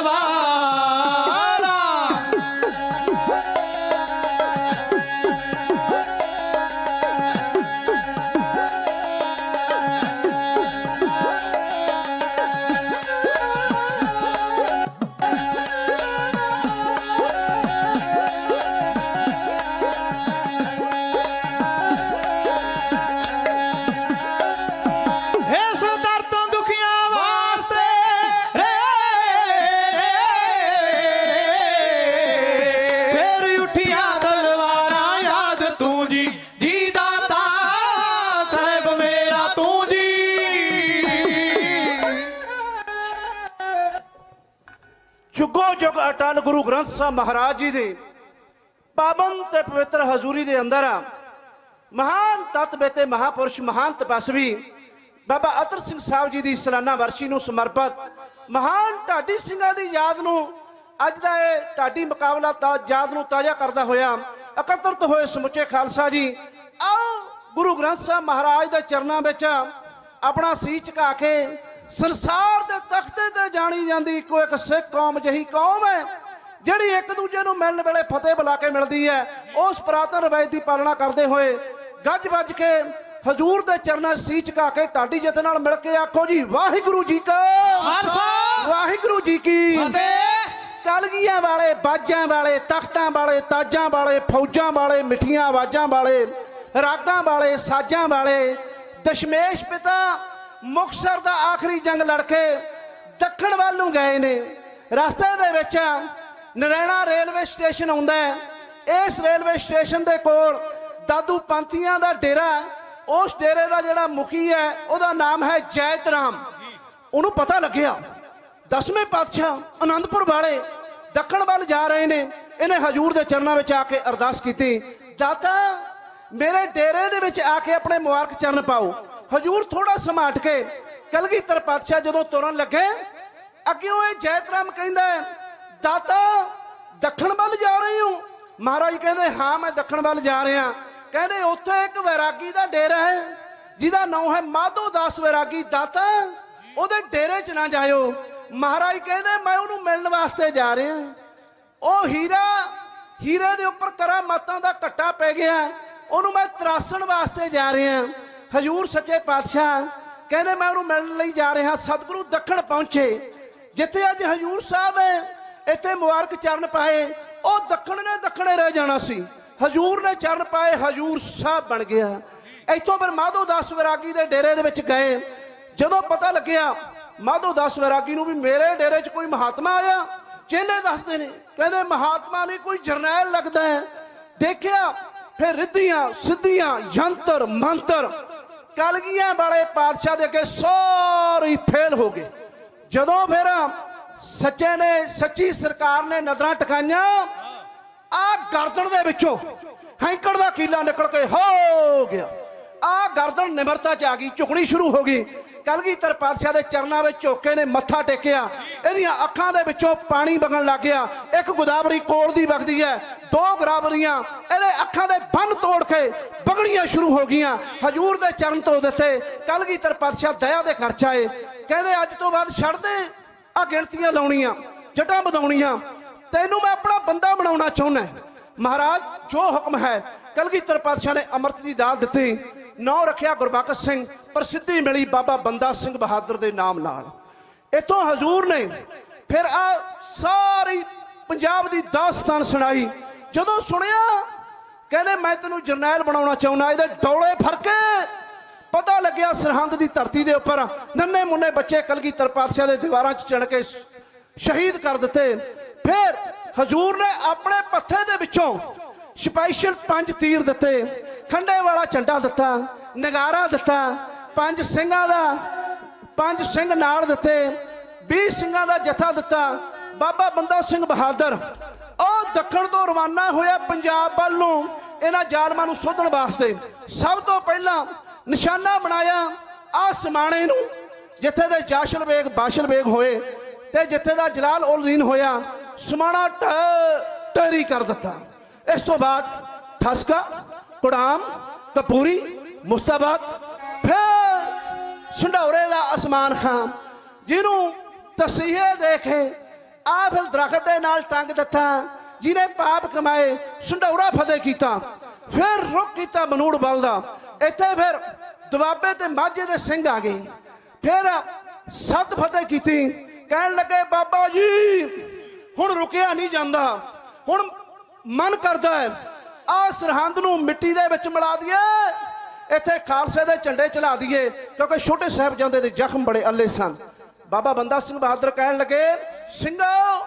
বাবা ਜੁਗੋ ਜੁਗ ਅਟਲ ਗੁਰੂ ਗ੍ਰੰਥ ਸਾਹਿਬ ਮਹਾਰਾਜ ਜੀ ਦੇ ਪਾਵਨ ਤੇ ਪਵਿੱਤਰ ਹਜ਼ੂਰੀ ਦੇ ਅੰਦਰ ਮਹਾਨ ਤਤ ਬੇਤੇ ਮਹਾਪੁਰਸ਼, ਮਹਾਨ ਤਪਸਵੀ, ਬਾਬਾ ਅਤਰ ਸਿੰਘ ਸਾਹਿਬ ਜੀ ਦੀ ਸਲਾਨਾ ਵਰਸ਼ੀ ਨੂੰ ਸਮਰਪਿਤ, ਮਹਾਨ ਢਾਡੀ ਸਿੰਘਾਂ ਦੀ ਯਾਦ ਨੂੰ ਅੱਜ ਦਾ ਇਹ ਢਾਡੀ ਮੁਕਾਬਲਾ ਤਾਂ, ਯਾਦ ਨੂੰ ਤਾਜ਼ਾ ਕਰਦਾ ਹੋਇਆ, ਇਕੱਤਰਤ ਹੋਏ ਸਮੁੱਚੇ ਖਾਲਸਾ ਜੀ, ਆਓ ਗੁਰੂ ਗ੍ਰੰਥ ਸਾਹਿਬ ਮਹਾਰਾਜ ਦੇ ਚਰਨਾਂ ਵਿੱਚ ਆਪਣਾ ਸੀਸ ਝੁਕਾ ਕੇ ਸੰਸਾਰ ਦੇ ਤਖਤੇ ਤੇ ਜਾਣੀ ਜਾਂਦੀ ਇੱਕੋ ਇੱਕ ਸਿੱਖ ਕੌਮ ਜਹੀ ਕੌਮ ਹੈ ਜਿਹੜੀ ਇੱਕ ਦੂਜੇ ਨੂੰ ਮਿਲਣ ਵੇਲੇ ਫਤਿਹ ਬੁਲਾ ਕੇ ਮਿਲਦੀ ਹੈ ਉਸ ਪ੍ਰਾਤਨ ਰਵਾਇਤ ਦੀ ਪਾਲਣਾ ਕਰਦੇ ਹੋਏ ਗੱਜ ਵੱਜ ਕੇ ਹਜੂਰ ਦੇ ਚਰਨਾਂ 'ਚ ਸੀਸ ਝੁਕਾ ਕੇ ਢਾਡੀ ਜਥੇ ਨਾਲ ਮਿਲ ਕੇ ਆਖੋ ਜੀ ਵਾਹਿਗੁਰੂ ਜੀ ਕਾ ਖਾਲਸਾ। ਵਾਹਿਗੁਰੂ ਜੀ ਕੀ ਫਤਿਹ ਕਲਗੀਆਂ ਵਾਲੇ ਬਾਜਾਂ ਵਾਲੇ ਤਖਤਾਂ ਵਾਲੇ ਤਾਜਾਂ ਵਾਲੇ ਫੌਜਾਂ ਵਾਲੇ ਮਿੱਠੀਆਂ ਆਵਾਜ਼ਾਂ ਵਾਲੇ ਰਾਗਾਂ ਵਾਲੇ ਸਾਜ਼ਾਂ ਵਾਲੇ ਦਸ਼ਮੇਸ਼ ਪਿਤਾ ਮੁਕਸਰ ਦਾ ਆਖਰੀ ਜੰਗ ਲੜ ਕੇ ਦੱਖਣ ਵੱਲ ਨੂੰ ਗਏ ਨੇ। ਰਸਤੇ ਦੇ ਵਿੱਚ ਨਰੈਣਾ ਰੇਲਵੇ ਸਟੇਸ਼ਨ ਆਉਂਦਾ ਹੈ। ਇਸ ਰੇਲਵੇ ਸਟੇਸ਼ਨ ਦੇ ਕੋਲ ਦਾਦੂ ਪੰਥੀਆਂ ਦਾ ਡੇਰਾ ਉਸ ਡੇਰੇ ਦਾ ਜਿਹੜਾ ਮੁਖੀ ਹੈ, ਉਹਦਾ ਨਾਮ ਹੈ ਜੈਤ ਰਾਮ ਉਹਨੂੰ ਪਤਾ ਲੱਗਿਆ, ਦਸਵੇਂ ਪਾਤਸ਼ਾਹ ਆਨੰਦਪੁਰ ਵਾਲੇ ਦੱਖਣ ਵੱਲ ਜਾ ਰਹੇ ਨੇ। ਇਹਨੇ ਹਜੂਰ ਦੇ ਚਰਨਾਂ ਵਿੱਚ ਆ ਕੇ ਅਰਦਾਸ ਕੀਤੀ, ਦਾਤਾ, ਮੇਰੇ ਡੇਰੇ ਦੇ ਵਿੱਚ ਆ ਕੇ ਆਪਣੇ ਮੁਬਾਰਕ ਚਰਨ ਪਾਓ। ਹਜੂਰ ਥੋੜਾ ਸਮਾਟ ਕੇ ਕਲਗੀਧਰ ਪਾਤਸ਼ਾਹ ਜਦੋਂ ਤੁਰਨ ਲੱਗੇ। ਅੱਗਿਓਂ ਇਹ ਜੈਤਰਾਮ ਕਹਿੰਦਾ, ਦਾਤਾ, ਦੱਖਣ ਵੱਲ ਜਾ ਰਹੀ ਹੂੰ। ਮਹਾਰਾਜ ਕਹਿੰਦੇ, ਹਾਂ, ਮੈਂ ਦੱਖਣ ਵੱਲ ਜਾ ਰਿਹਾ। ਕਹਿੰਦੇ, ਉੱਥੇ ਇੱਕ ਵੈਰਾਗੀ ਦਾ ਡੇਰਾ ਹੈ, ਜਿਹਦਾ ਨਾਮ ਹੈ ਮਾਧੋ ਦਾਸ ਵੈਰਾਗੀ। ਦਾਤਾ, ਉਹਦੇ ਡੇਰੇ 'ਚ ਨਾ ਜਾਇਓ। ਮਹਾਰਾਜ ਕਹਿੰਦੇ, ਮੈਂ ਉਹਨੂੰ ਮਿਲਣ ਵਾਸਤੇ ਜਾ ਰਿਹਾ ਉਹ ਹੀਰਾ, ਹੀਰੇ ਦੇ ਉੱਪਰ ਕਰਾਮਾਤਾਂ ਦਾ ਘੱਟਾ ਪੈ ਗਿਆ। ਉਹਨੂੰ ਮੈਂ ਤਰਾਸਣ ਵਾਸਤੇ ਜਾ ਰਿਹਾ ਹਜੂਰ ਸੱਚੇ ਪਾਤਸ਼ਾਹ ਕਹਿੰਦੇ ਮੈਂ ਉਹਨੂੰ ਮਿਲਣ ਲਈ ਜਾ ਰਿਹਾ, ਸਤਿਗੁਰੂ ਦੱਖਣ ਪਹੁੰਚੇ। ਜਿੱਥੇ ਅੱਜ ਹਜੂਰ ਸਾਹਿਬ ਹੈ, ਇੱਥੇ ਮੁਬਾਰਕ ਚਰਨ ਪਾਏ। ਉਹ ਦੱਖਣ ਨੇ ਦੱਖਣੇ ਰਹਿ ਜਾਣਾ ਸੀ। ਹਜੂਰ ਨੇ ਚਰਨ ਪਾਏ, ਹਜੂਰ ਸਾਹਿਬ ਬਣ ਗਿਆ। ਇੱਥੋਂ ਫਿਰ ਮਾਧੋ ਦਾਸ ਵਿਰਾਗੀ ਦੇ ਡੇਰੇ ਦੇ ਵਿੱਚ ਗਏ। ਜਦੋਂ ਪਤਾ ਲੱਗਿਆ, ਮਾਧੋ ਦਾਸ ਵਿਰਾਗੀ ਨੂੰ ਵੀ ਮੇਰੇ ਡੇਰੇ 'ਚ ਕੋਈ ਮਹਾਤਮਾ ਆਇਆ। ਚੇਲੇ ਦੱਸਦੇ ਨੇ, ਕਹਿੰਦੇ ਮਹਾਤਮਾ ਨਹੀਂ ਕੋਈ ਜਰਨੈਲ ਲੱਗਦਾ ਹੈ। ਦੇਖਿਆ, ਫਿਰ ਰਿੱਧੀਆਂ, ਸਿੱਧੀਆਂ, ਯੰਤਰ, ਮੰਤਰ ਕਲਗੀਆਂ ਵਾਲੇ ਪਾਤਸ਼ਾਹ ਦੇ ਅੱਗੇ ਸਾਰੇ ਫੇਲ ਹੋ ਗਏ। ਜਦੋਂ ਫਿਰ ਸੱਚੇ ਨੇ, ਸੱਚੀ ਸਰਕਾਰ ਨੇ ਨਜ਼ਰਾਂ ਟਿਕਾਈਆਂ, ਆ ਗਰਦਨ ਦੇ ਵਿੱਚੋਂ ਹੈਂਕੜ ਦਾ ਕੀਲਾ ਨਿਕਲ ਕੇ ਹੋ ਗਿਆ। ਆ ਗਰਦਨ ਨਿਮਰਤਾ ਚ ਆ ਗਈ, ਝੁਕਣੀ ਸ਼ੁਰੂ ਹੋ ਗਈ। ਕਲਗੀਧਰ ਪਾਤਸ਼ਾਹ ਦੇ ਚਰਨਾਂ ਵਿੱਚ ਝੁੱਕੇ ਨੇ ਮੱਥਾ ਟੇਕਿਆ। ਇਹਦੀਆਂ ਅੱਖਾਂ ਦੇ ਵਿੱਚੋਂ ਪਾਣੀ ਵਗਣ ਲੱਗ ਗਿਆ। ਇੱਕ ਗੋਦਾਵਰੀ ਕੋਲ ਦੀ ਵਗਦੀ ਹੈ। ਦੋ ਗਰਾਵਰੀਆਂ, ਇਹਦੇ ਅੱਖਾਂ ਦੇ ਬੰਨ ਤੋੜ ਕੇ ਵਗਣੀਆਂ ਸ਼ੁਰੂ ਹੋ ਗਈਆਂ। ਹਜੂਰ ਦੇ ਚਰਨ ਤੋਂ ਦਿੱਤੇ। ਕਲਗੀਧਰ ਪਾਤਸ਼ਾਹ ਦਇਆ ਦੇ ਖਰਚ ਆਏ। ਕਹਿੰਦੇ, ਅੱਜ ਤੋਂ ਬਾਅਦ ਛੱਡ ਦੇ ਆ ਗਿਣਤੀਆਂ ਲਾਉਣੀਆਂ, ਜਟਾਂ ਵਧਾਉਣੀਆਂ। ਤੈਨੂੰ ਮੈਂ ਆਪਣਾ ਬੰਦਾ ਬਣਾਉਣਾ ਚਾਹੁੰਦਾ। ਮਹਾਰਾਜ, ਜੋ ਹੁਕਮ ਹੈ, ਕਲਗੀਧਰ ਪਾਤਸ਼ਾਹ ਨੇ ਅੰਮ੍ਰਿਤ ਦੀ ਦਾਲ ਦਿੱਤੀ। ਨੌ ਰੱਖਿਆ ਗੁਰਬਖਸ਼ ਸਿੰਘ ਪ੍ਰਸਿੱਧੀ ਮਿਲੀ ਬਾਬਾ ਬੰਦਾ ਸਿੰਘ ਬਹਾਦਰ ਦੇ ਨਾਮ ਨਾਲ। ਇਥੋਂ ਹਜ਼ੂਰ ਨੇ ਫਿਰ ਆ ਸਾਰੀ ਪੰਜਾਬ ਦੀ ਦਾਸਤਾਨ ਸੁਣਾਈ। ਜਦੋਂ ਸੁਣਿਆ, ਕਹਿੰਦੇ ਮੈਂ ਤੈਨੂੰ ਜਰਨੈਲ ਬਣਾਉਣਾ ਚਾਹੁੰਦਾ, ਇਹਦੇ ਡੋਲੇ ਫਰਕੇ ਪਤਾ ਲੱਗਿਆ ਸਰਹੰਦ ਦੀ ਧਰਤੀ ਦੇ ਉੱਪਰ ਨੰਨੇ ਮੁੰਨੇ ਬੱਚੇ ਕਲਗੀਧਰ ਪਾਤਸ਼ਾਹ ਦੇ ਦੀਵਾਰਾਂ 'ਚ ਚਣ ਕੇ ਸ਼ਹੀਦ ਕਰ ਦਿੱਤੇ। ਫਿਰ ਹਜੂਰ ਨੇ ਆਪਣੇ ਪੱਥੇ ਦੇ ਵਿੱਚੋਂ ਸਪੈਸ਼ਲ ਪੰਜ ਤੀਰ ਦਿੱਤੇ। ਖੰਡੇ ਵਾਲਾ ਝੰਡਾ ਦਿੱਤਾ, ਨਗਾਰਾ ਦਿੱਤਾ, ਪੰਜ ਸਿੰਘਾਂ ਦਾ, ਪੰਜ ਸਿੰਘ ਨਾਲ ਦਿੱਤੇ 20 ਸਿੰਘਾਂ ਦਾ ਜਥਾ ਦਿੱਤਾ। ਬਾਬਾ ਬੰਦਾ ਸਿੰਘ ਬਹਾਦਰ, ਉਹ ਦੱਖਣ ਤੋਂ ਰਵਾਨਾ ਹੋਇਆ ਪੰਜਾਬ ਵੱਲ ਨੂੰ, ਇਹਨਾਂ ਜ਼ਾਲਮਾਂ ਨੂੰ ਸੋਧਣ ਵਾਸਤੇ। ਸਭ ਤੋਂ ਪਹਿਲਾਂ ਨਿਸ਼ਾਨਾ ਬਣਾਇਆ ਆ ਸਮਾਣੇ ਨੂੰ, ਜਿੱਥੇ ਦੇ ਜਾਸ਼ਲ ਬੇਗ, ਬਾਸ਼ਲ ਬੇਗ ਹੋਏ ਤੇ ਜਿੱਥੇ ਦਾ ਜਲਾਲ ਉਲਦੀਨ ਹੋਇਆ, ਸਮਾਣਾ ਢ- ਕਰ ਦਿੱਤਾ। ਇਸ ਤੋਂ ਬਾਅਦ ਠਸਕਾ ਕੁੜਾਮ, ਕਪੂਰੀ ਮੁਸਤਾਬਾਦ ਫਿਰ ਸੰਢੌਰੇ ਦਾ ਅਸਮਾਨ ਖਾਨ, ਜਿਹਨੂੰ ਤਸੀਹੇ ਦੇਖੇ ਆ ਫਿਰ ਦਰਖਤ ਦੇ ਨਾਲ ਟੰਗ ਦਿੱਤਾ, ਜਿਹਨੇ ਪਾਪ ਕਮਾਏ ਸੰਢੌਰਾ ਫਤਿਹ ਕੀਤਾ, ਫਿਰ ਰੁਕ ਕੀਤਾ ਬਨੂੜ ਬਲ ਦਾ, ਇੱਥੇ ਫਿਰ ਦੁਆਬੇ ਤੇ ਮਾਝੇ ਦੇ ਸਿੰਘ ਆ ਗਏ, ਫਿਰ ਸੱਤ ਫਤਿਹ ਕੀਤੀ, ਕਹਿਣ ਲੱਗੇ, ਬਾਬਾ ਜੀ, ਹੁਣ ਰੁਕਿਆ ਨਹੀਂ ਜਾਂਦਾ, ਹੁਣ ਮਨ ਕਰਦਾ ਹੈ ਆ ਸਰਹੰਦ ਨੂੰ ਮਿੱਟੀ ਦੇ ਵਿੱਚ ਮਿਲਾ ਦਈਏ। ਇੱਥੇ ਖਾਲਸੇ ਦੇ ਝੰਡੇ ਚਲਾ ਦਈਏ, ਕਿਉਂਕਿ ਛੋਟੇ ਸਾਹਿਬਜ਼ਾਦੇ ਦੇ ਜ਼ਖਮ ਬੜੇ ਅੱਲੇ ਸਨ। ਬਾਬਾ ਬੰਦਾ ਸਿੰਘ ਬਹਾਦਰ ਕਹਿਣ ਲੱਗੇ ਸਿੰਘੋ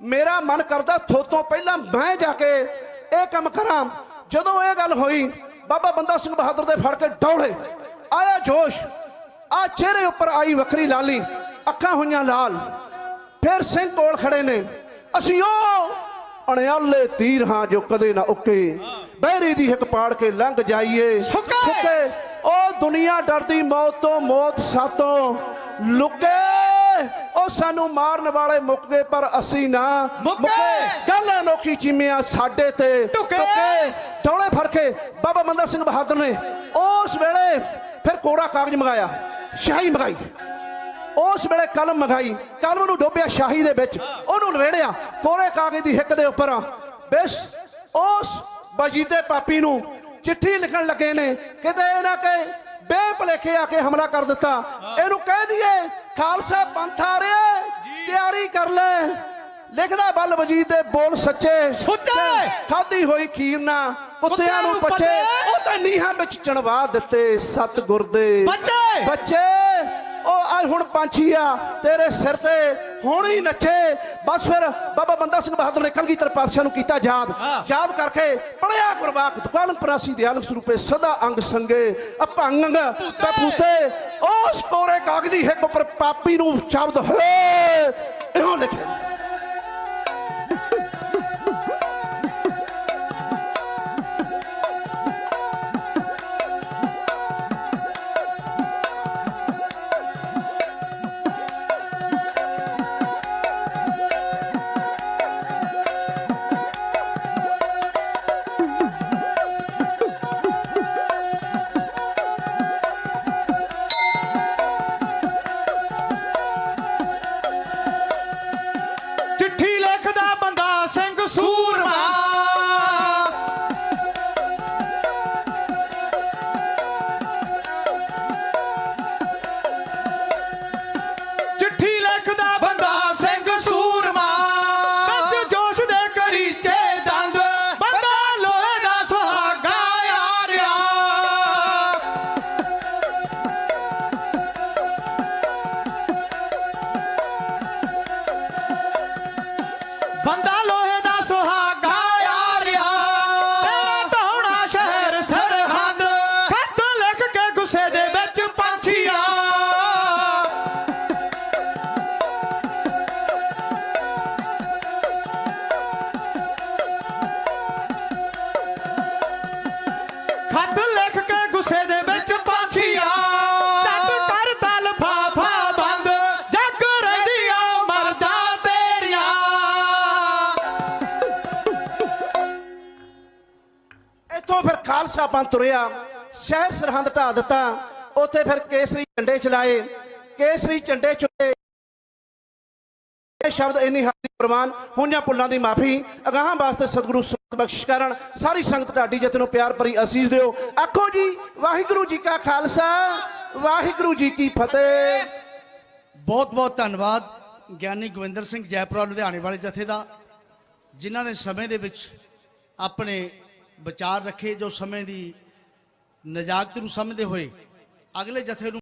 ਮੇਰਾ ਮਨ ਕਰਦਾ ਥੋਤੋਂ ਪਹਿਲਾਂ ਮੈਂ ਜਾ ਕੇ ਇਹ ਕੰਮ ਕਰਾਂ। ਜਦੋਂ ਇਹ ਗੱਲ ਹੋਈ, ਬਾਬਾ ਬੰਦਾ ਸਿੰਘ ਬਹਾਦਰ ਦੇ ਫੜ ਕੇ ਡੌਲੇ। ਆਇਆ ਜੋਸ਼, ਆ ਚਿਹਰੇ ਉੱਪਰ ਆਈ ਵੱਖਰੀ ਲਾਲੀ, ਅੱਖਾਂ ਹੋਈਆਂ ਲਾਲ। ਫਿਰ ਸਿੰਘ ਕੋਲ ਖੜੇ ਨੇ, ਅਸੀਂ ਉਹ ਅਣਿਆਲੇ ਤੀਰ ਹਾਂ ਜੋ ਕਦੇ ਨਾ ਉੱਕੇ ਬਹਿਰੀ ਦੀ ਹਿੱਕ ਪਾੜ ਕੇ ਲੰਘ ਜਾਈਏ ਸੁੱਕੇ। ਉਹ ਦੁਨੀਆ ਡਰਦੀ ਮੌਤ ਤੋਂ ਮੌਤ ਸਾਤੋਂ ਲੁਕੇ ਉਹ ਸਾਨੂੰ ਮਾਰਨ ਵਾਲੇ ਮੁੱਕ ਗਏ ਪਰ ਅਸੀਂ ਨਾ ਮੁੱਕੇ। ਗੱਲ ਅਨੋਖੀ ਚੀਮਿਆ ਸਾਡੇ ਤੇ ਟੁਕੇ। ਡੌਲੇ ਫੜ ਕੇ ਬਾਬਾ ਬੰਦਾ ਸਿੰਘ ਬਹਾਦਰ ਨੇ ਉਸ ਵੇਲੇ ਫਿਰ ਕੋਰਾ ਕਾਗਜ਼ ਮੰਗਾਇਆ ਸ਼ਾਹੀ ਮੰਗਾਈ ਉਸ ਵੇਲੇ ਕਲਮ ਮੰਗਾਈ। ਕਲਮ ਨੂੰ ਡੋਬਿਆ ਸ਼ਾਹੀ ਦੇ ਵਿੱਚ। ਉਹਨੂੰ ਲਵੇੜਿਆ ਕੋਰੇ ਕਾਗਜ਼ ਦੀ ਹਿੱਕ ਦੇ ਉੱਪਰ। ਬਿਸ ਉਸ ਬਜੀਦੇ ਪਾਪੀ ਨੂੰ ਚਿੱਠੀ ਲਿਖਣ ਲੱਗੇ ਨੇ। ਕਿਤੇ ਇਹ ਨਾ ਕਿ ਬੇਭਲੇਖੇ ਆ ਕੇ ਹਮਲਾ ਕਰ ਦਿੱਤਾ। ਇਹਨੂੰ ਕਹਿ ਦਈਏ ਖਾਲਸਾ ਪੰਥ ਆ ਰਿਹਾ ਤਿਆਰੀ ਕਰ ਲੈ। ਲਿਖਦਾ ਬਲ ਵਜੀਦ ਦੇ ਬੋਲ ਸੱਚੇ। ਸੁੱਚੇ। ਖਾਦੀ ਹੋਈ ਖੀਰ ਨਾ ਕੁੱਤਿਆਂ ਨੂੰ ਪੱਛੇ। ਉਹ ਤਾਂ ਨੀਹਾਂ ਵਿੱਚ ਚਣਵਾ ਦਿੱਤੇ ਸਤਿਗੁਰ ਦੇ। ਬੱਚੇ। ਬੱਚੇ! ਉਹ ਆ ਹੁਣ ਪੰਛੀ ਆ ਤੇਰੇ ਸਿਰ ਤੇ ਹੁਣ ਹੀ ਨੱਚੇ। ਬਸ ਫਿਰ ਬਾਬਾ ਬੰਦਾ ਸਿੰਘ ਬਹਾਦਰ ਨੇ ਕਲਗੀਧਰ ਪਾਤਸ਼ਾਹ ਨੂੰ ਕੀਤਾ ਯਾਦ। ਯਾਦ ਕਰਕੇ ਪੜਿਆ ਗੁਰਬਾਕ ਦੁਕਾਨ ਪਰਾਸੀ ਦਿਆਲਕ ਸਰੂਪੇ ਸਦਾ ਅੰਗ ਸੰਗੇ ਅਪੰਗ ਕਪੂਤੇ ਉਸ ਕੋਰੇ ਕਾਗਦੀ ਹਿੱਕ ਉੱਪਰ ਪਾਪੀ ਨੂੰ ਸ਼ਬਦ ਹੋਏ ਇਹੋ ਲਿਖੇ। ਚਿੱਠੀ ਫਿਰ ਖਾਲਸਾ ਤੁਰਿਆ, ਸ਼ਹਿਰ ਸਰਹੰਦ ਢਾ ਦਿੱਤਾ, ਉੱਥੇ ਫਿਰ ਕੇਸਰੀ ਝੰਡੇ ਚਲਾਏ, ਕੇਸਰੀ ਝੰਡੇ ਚੁੱਕੇ। ਇਹ ਸ਼ਬਦ ਇੰਨੀ ਹੱਦ ਪ੍ਰਮਾਨ ਹੋਈਆਂ ਪੁੱਲਾਂ ਦੀ ਮਾਫੀ, ਅਗਾਹਾਂ ਵਾਸਤੇ ਸਤਿਗੁਰੂ ਸਮਤ ਬਖਸ਼ਿਸ਼ ਕਰਨ, ਸਾਰੀ ਸੰਗਤ ਢਾਡੀ ਜਥੇ ਨੂੰ ਪਿਆਰ ਭਰੀ ਅਸੀਸ ਦਿਓ। ਆਖੋ ਜੀ, ਵਾਹਿਗੁਰੂ ਜੀ ਕਾ ਖਾਲਸਾ, ਵਾਹਿਗੁਰੂ ਜੀ ਕੀ ਫਤਿਹ। ਬਹੁਤ ਬਹੁਤ ਧੰਨਵਾਦ ਗਿਆਨੀ ਗੋਵਿੰਦਰ ਸਿੰਘ ਜੈਪੁਰਾ ਲੁਧਿਆਣੇ ਵਾਲੇ ਜਥੇ ਦਾ ਜਿਨ੍ਹਾਂ ਨੇ ਸਮੇਂ ਦੇ ਵਿੱਚ ਆਪਣੇ ਵਿਚਾਰ ਰੱਖੇ ਜੋ ਸਮੇਂ ਦੀ ਨਜਾਕਤ ਨੂੰ ਸਮਝਦੇ ਹੋਏ ਅਗਲੇ ਜਥੇ ਨੂੰ